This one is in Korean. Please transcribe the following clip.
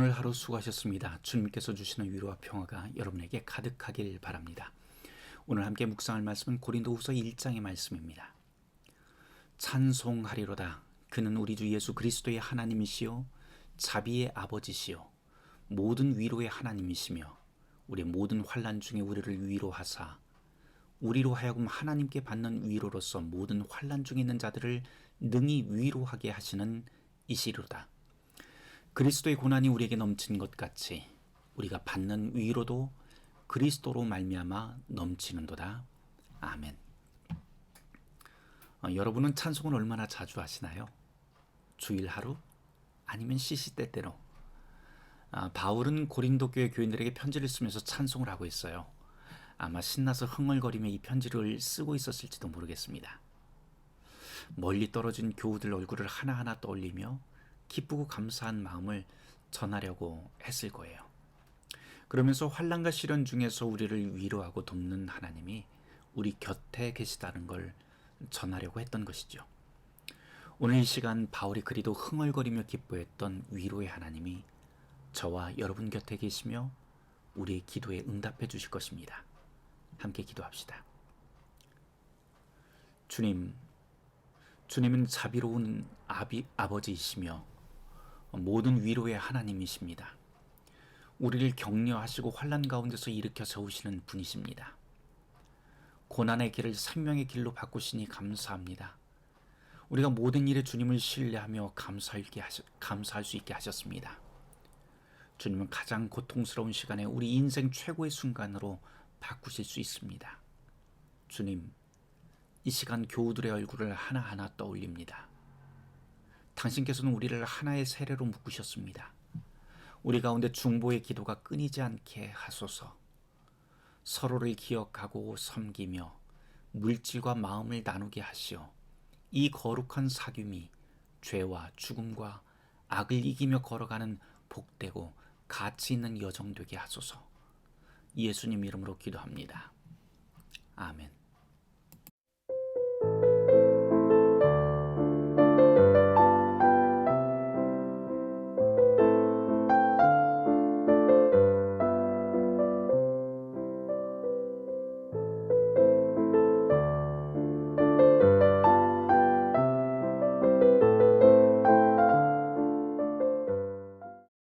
하루 수고하셨습니다. 주님께서 주시는 위로와 평화가 여러분에게 가득하길 바랍니다. 오늘 함께 묵상할 말씀은 고린도후서 1장의 말씀입니다. 찬송하리로다. 그는 우리 주 예수 그리스도의 하나님이시요 자비의 아버지시요 모든 위로의 하나님이시며 우리 모든 환난 중에 우리를 위로하사 우리로 하여금 하나님께 받는 위로로서 모든 환난 중에 있는 자들을 능히 위로하게 하시는 이시로다. 그리스도의 고난이 우리에게 넘친 것 같이 우리가 받는 위로도 그리스도로 말미암아 넘치는도다. 아멘. 어, 여러분은 찬송을 얼마나 자주 하시나요? 주일 하루? 아니면 시시때때로? 아, 바울은 고린도 교회 교인들에게 편지를 쓰면서 찬송을 하고 있어요. 아마 신나서 흥얼거리며 이 편지를 쓰고 있었을지도 모르겠습니다. 멀리 떨어진 교우들 얼굴을 하나하나 떠올리며 기쁘고 감사한 마음을 전하려고 했을 거예요. 그러면서 환란과 시련 중에서 우리를 위로하고 돕는 하나님이 우리 곁에 계시다는 걸 전하려고 했던 것이죠. 오늘 이 시간 바울이 그리도 흥얼거리며 기뻐했던 위로의 하나님이 저와 여러분 곁에 계시며 우리의 기도에 응답해 주실 것입니다. 함께 기도합시다. 주님, 주님은 자비로운 아비, 아버지이시며 모든 위로의 하나님이십니다. 우리를 격려하시고 환란 가운데서 일으켜 세우시는 분이십니다. 고난의 길을 생명의 길로 바꾸시니 감사합니다. 우리가 모든 일에 주님을 신뢰하며 감사할 수 있게 하셨습니다. 주님은 가장 고통스러운 시간에 우리 인생 최고의 순간으로 바꾸실 수 있습니다. 주님, 이 시간 교우들의 얼굴을 하나하나 떠올립니다. 당신께서는 우리를 하나의 세례로 묶으셨습니다. 우리 가운데 중보의 기도가 끊이지 않게 하소서. 서로를 기억하고 섬기며 물질과 마음을 나누게 하시어 이 거룩한 사귐이 죄와 죽음과 악을 이기며 걸어가는 복되고 가치 있는 여정 되게 하소서. 예수님 이름으로 기도합니다. 아멘.